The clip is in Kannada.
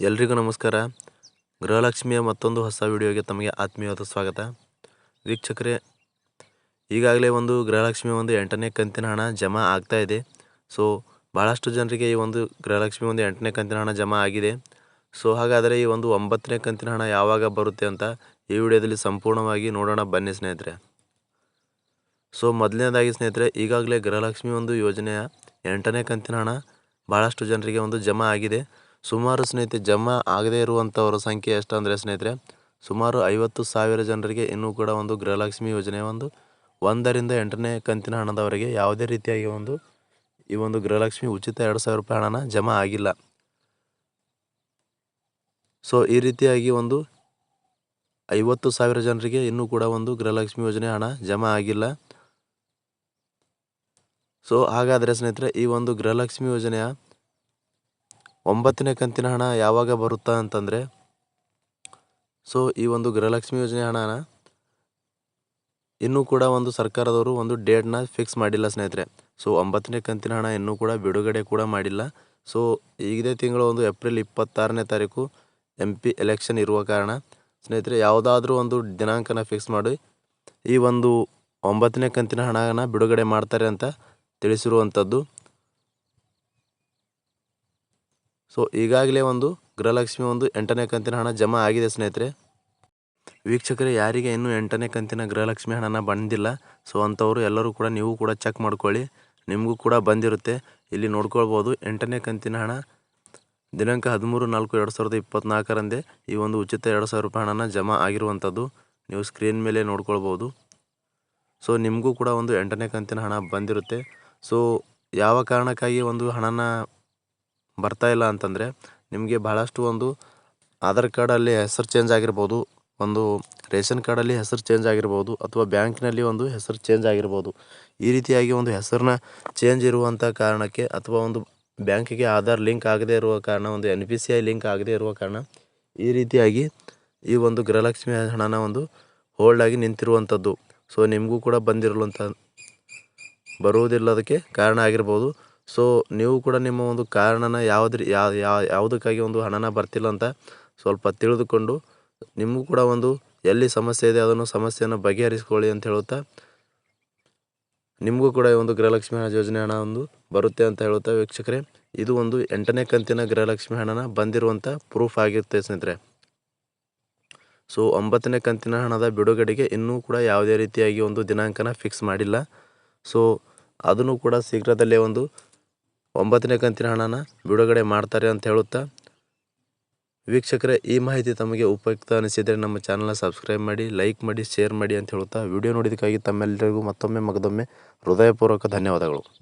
ಎಲ್ರಿಗೂ ನಮಸ್ಕಾರ. ಗೃಹಲಕ್ಷ್ಮಿಯ ಮತ್ತೊಂದು ಹೊಸ ವಿಡಿಯೋಗೆ ತಮಗೆ ಆತ್ಮೀಯವಾದ ಸ್ವಾಗತ. ವೀಕ್ಷಕರೇ, ಈಗಾಗಲೇ ಒಂದು ಗೃಹಲಕ್ಷ್ಮಿ ಒಂದು ಎಂಟನೇ ಕಂತಿನ ಹಣ ಜಮಾ ಆಗ್ತಾ ಇದೆ. ಸೊ ಭಾಳಷ್ಟು ಜನರಿಗೆ ಈ ಒಂದು ಗೃಹಲಕ್ಷ್ಮಿ ಒಂದು ಎಂಟನೇ ಕಂತಿನ ಹಣ ಜಮಾ ಆಗಿದೆ. ಸೊ, ಹಾಗಾದರೆ ಈ ಒಂದು ಒಂಬತ್ತನೇ ಕಂತಿನ ಹಣ ಯಾವಾಗ ಬರುತ್ತೆ ಅಂತ ಈ ವಿಡಿಯೋದಲ್ಲಿ ಸಂಪೂರ್ಣವಾಗಿ ನೋಡೋಣ ಬನ್ನಿ ಸ್ನೇಹಿತರೆ. ಸೊ, ಮೊದಲನೇದಾಗಿ ಸ್ನೇಹಿತರೆ, ಈಗಾಗಲೇ ಗೃಹಲಕ್ಷ್ಮಿ ಒಂದು ಯೋಜನೆಯ ಎಂಟನೇ ಕಂತಿನ ಹಣ ಭಾಳಷ್ಟು ಜನರಿಗೆ ಒಂದು ಜಮಾ ಆಗಿದೆ. ಸುಮಾರು ಸ್ನೇಹಿತರೆ, ಜಮಾ ಆಗದೇ ಇರುವಂಥವರ ಸಂಖ್ಯೆ ಎಷ್ಟು ಅಂದರೆ ಸ್ನೇಹಿತರೆ, ಸುಮಾರು ಐವತ್ತು ಸಾವಿರ ಜನರಿಗೆ ಇನ್ನೂ ಕೂಡ ಒಂದು ಗೃಹಲಕ್ಷ್ಮಿ ಯೋಜನೆ, ಒಂದು ಒಂದರಿಂದ ಎಂಟನೇ ಕಂತಿನ ಹಣದವರೆಗೆ ಯಾವುದೇ ರೀತಿಯಾಗಿ ಒಂದು ಈ ಒಂದು ಗೃಹಲಕ್ಷ್ಮಿ ಉಚಿತ ಎರಡು ಸಾವಿರ ರೂಪಾಯಿ ಹಣನ ಜಮಾ ಆಗಿಲ್ಲ. ಸೊ ಈ ರೀತಿಯಾಗಿ ಒಂದು ಐವತ್ತು ಸಾವಿರ ಜನರಿಗೆ ಇನ್ನೂ ಕೂಡ ಒಂದು ಗೃಹಲಕ್ಷ್ಮಿ ಯೋಜನೆ ಹಣ ಜಮಾ ಆಗಿಲ್ಲ. ಸೊ ಹಾಗಾದರೆ ಸ್ನೇಹಿತರೆ, ಈ ಒಂದು ಗೃಹಲಕ್ಷ್ಮಿ ಯೋಜನೆಯ ಒಂಬತ್ತನೇ ಕಂತಿನ ಹಣ ಯಾವಾಗ ಬರುತ್ತಾ ಅಂತಂದರೆ, ಸೊ ಈ ಒಂದು ಗೃಹಲಕ್ಷ್ಮಿ ಯೋಜನೆ ಹಣನ ಇನ್ನೂ ಕೂಡ ಒಂದು ಸರ್ಕಾರದವರು ಒಂದು ಡೇಟ್ನ ಫಿಕ್ಸ್ ಮಾಡಿಲ್ಲ ಸ್ನೇಹಿತರೆ. ಸೊ ಒಂಬತ್ತನೇ ಕಂತಿನ ಹಣ ಇನ್ನೂ ಕೂಡ ಬಿಡುಗಡೆ ಕೂಡ ಮಾಡಿಲ್ಲ. ಸೊ ಇದೇ ತಿಂಗಳು ಒಂದು ಏಪ್ರಿಲ್ ಇಪ್ಪತ್ತಾರನೇ ತಾರೀಕು ಎಂ ಪಿ ಎಲೆಕ್ಷನ್ ಇರುವ ಕಾರಣ ಸ್ನೇಹಿತರೆ, ಯಾವುದಾದ್ರೂ ಒಂದು ದಿನಾಂಕನ ಫಿಕ್ಸ್ ಮಾಡಿ ಈ ಒಂದು ಒಂಬತ್ತನೇ ಕಂತಿನ ಹಣನ ಬಿಡುಗಡೆ ಮಾಡ್ತಾರೆ ಅಂತ ತಿಳಿಸಿರುವಂಥದ್ದು. ಸೊ ಈಗಾಗಲೇ ಒಂದು ಗೃಹಲಕ್ಷ್ಮಿ ಒಂದು ಎಂಟನೇ ಕಂತಿನ ಹಣ ಜಮಾ ಆಗಿದೆ ಸ್ನೇಹಿತರೆ. ವೀಕ್ಷಕರು, ಯಾರಿಗೆ ಇನ್ನೂ ಎಂಟನೇ ಕಂತಿನ ಗೃಹಲಕ್ಷ್ಮಿ ಹಣನ ಬಂದಿಲ್ಲ ಸೊ ಅಂಥವರು ಎಲ್ಲರೂ ಕೂಡ ನೀವು ಕೂಡ ಚೆಕ್ ಮಾಡ್ಕೊಳ್ಳಿ. ನಿಮಗೂ ಕೂಡ ಬಂದಿರುತ್ತೆ. ಇಲ್ಲಿ ನೋಡ್ಕೊಳ್ಬೋದು, ಎಂಟನೇ ಕಂತಿನ ಹಣ ದಿನಾಂಕ ಹದಿಮೂರು ನಾಲ್ಕು ಎರಡು ಸಾವಿರದ ಇಪ್ಪತ್ತ್ನಾಲ್ಕರಂದೇ ಈ ಒಂದು ಉಚಿತ ಎರಡು ಸಾವಿರ ರೂಪಾಯಿ ಹಣನ ಜಮಾ ಆಗಿರುವಂಥದ್ದು. ನೀವು ಸ್ಕ್ರೀನ್ ಮೇಲೆ ನೋಡ್ಕೊಳ್ಬೋದು. ಸೊ ನಿಮಗೂ ಕೂಡ ಒಂದು ಎಂಟನೇ ಕಂತಿನ ಹಣ ಬಂದಿರುತ್ತೆ. ಸೊ ಯಾವ ಕಾರಣಕ್ಕಾಗಿ ಒಂದು ಹಣನ ಬರ್ತಾ ಇಲ್ಲ ಅಂತಂದರೆ ನಿಮಗೆ ಭಾಳಷ್ಟು ಒಂದು ಆಧಾರ್ ಕಾರ್ಡಲ್ಲಿ ಹೆಸರು ಚೇಂಜ್ ಆಗಿರ್ಬೋದು, ಒಂದು ರೇಷನ್ ಕಾರ್ಡಲ್ಲಿ ಹೆಸರು ಚೇಂಜ್ ಆಗಿರ್ಬೋದು ಅಥವಾ ಬ್ಯಾಂಕ್ನಲ್ಲಿ ಒಂದು ಹೆಸರು ಚೇಂಜ್ ಆಗಿರ್ಬೋದು. ಈ ರೀತಿಯಾಗಿ ಒಂದು ಹೆಸರನ್ನ ಚೇಂಜ್ ಇರುವಂಥ ಕಾರಣಕ್ಕೆ ಅಥವಾ ಒಂದು ಬ್ಯಾಂಕಿಗೆ ಆಧಾರ್ ಲಿಂಕ್ ಆಗದೇ ಇರುವ ಕಾರಣ, ಒಂದು N P C I link ಆಗದೇ ಇರುವ ಕಾರಣ ಈ ರೀತಿಯಾಗಿ ಈ ಒಂದು ಗೃಹಲಕ್ಷ್ಮಿ ಹಣನ ಒಂದು ಹೋಲ್ಡ್ ಆಗಿ ನಿಂತಿರುವಂಥದ್ದು. ಸೊ ನಿಮಗೂ ಕೂಡ ಬಂದಿರಲಂಥ ಬರುವುದಿಲ್ಲದಕ್ಕೆ ಕಾರಣ ಆಗಿರ್ಬೋದು. ಸೊ ನೀವು ಕೂಡ ನಿಮ್ಮ ಒಂದು ಕಾರಣನ ಯಾವುದ್ರ ಯಾವ ಯಾವುದಕ್ಕಾಗಿ ಒಂದು ಹಣನ ಬರ್ತಿಲ್ಲ ಅಂತ ಸ್ವಲ್ಪ ತಿಳಿದುಕೊಂಡು ನಿಮಗೂ ಕೂಡ ಒಂದು ಎಲ್ಲಿ ಸಮಸ್ಯೆ ಇದೆ ಅದನ್ನು ಸಮಸ್ಯೆಯನ್ನು ಬಗೆಹರಿಸ್ಕೊಳ್ಳಿ ಅಂತ ಹೇಳುತ್ತಾ, ನಿಮಗೂ ಕೂಡ ಈ ಒಂದು ಗೃಹಲಕ್ಷ್ಮಿ ಹಣ ಯೋಜನೆ ಹಣ ಒಂದು ಬರುತ್ತೆ ಅಂತ ಹೇಳುತ್ತಾ ವೀಕ್ಷಕರೇ, ಇದು ಒಂದು ಎಂಟನೇ ಕಂತಿನ ಗೃಹಲಕ್ಷ್ಮಿ ಹಣನ ಬಂದಿರುವಂಥ ಪ್ರೂಫ್ ಆಗಿರುತ್ತೆ ಸ್ನೇಹಿತರೆ. ಸೊ ಒಂಬತ್ತನೇ ಕಂತಿನ ಹಣದ ಬಿಡುಗಡೆಗೆ ಇನ್ನೂ ಕೂಡ ಯಾವುದೇ ರೀತಿಯಾಗಿ ಒಂದು ದಿನಾಂಕನ ಫಿಕ್ಸ್ ಮಾಡಿಲ್ಲ. ಸೊ ಅದನ್ನು ಕೂಡ ಶೀಘ್ರದಲ್ಲೇ ಒಂದು ಒಂಬತ್ತನೇ ಕಂತಿನ ಹಣನ ಬಿಡುಗಡೆ ಮಾಡ್ತಾರೆ ಅಂತ ಹೇಳುತ್ತಾ? ವೀಕ್ಷಕರೇ, ಈ ಮಾಹಿತಿ ತಮಗೆ ಉಪಯುಕ್ತ ಅನಿಸಿದರೆ ನಮ್ಮ ಚಾನಲ್ನ ಸಬ್ಸ್ಕ್ರೈಬ್ ಮಾಡಿ ಲೈಕ್ ಮಾಡಿ ಶೇರ್ ಮಾಡಿ ಅಂತ ಹೇಳುತ್ತಾ? ವಿಡಿಯೋ ನೋಡಿದ್ದಕ್ಕಾಗಿ ತಮ್ಮೆಲ್ಲರಿಗೂ ಮತ್ತೊಮ್ಮೆ, ಮಗದೊಮ್ಮೆ ಹೃದಯಪೂರ್ವಕ ಧನ್ಯವಾದಗಳು.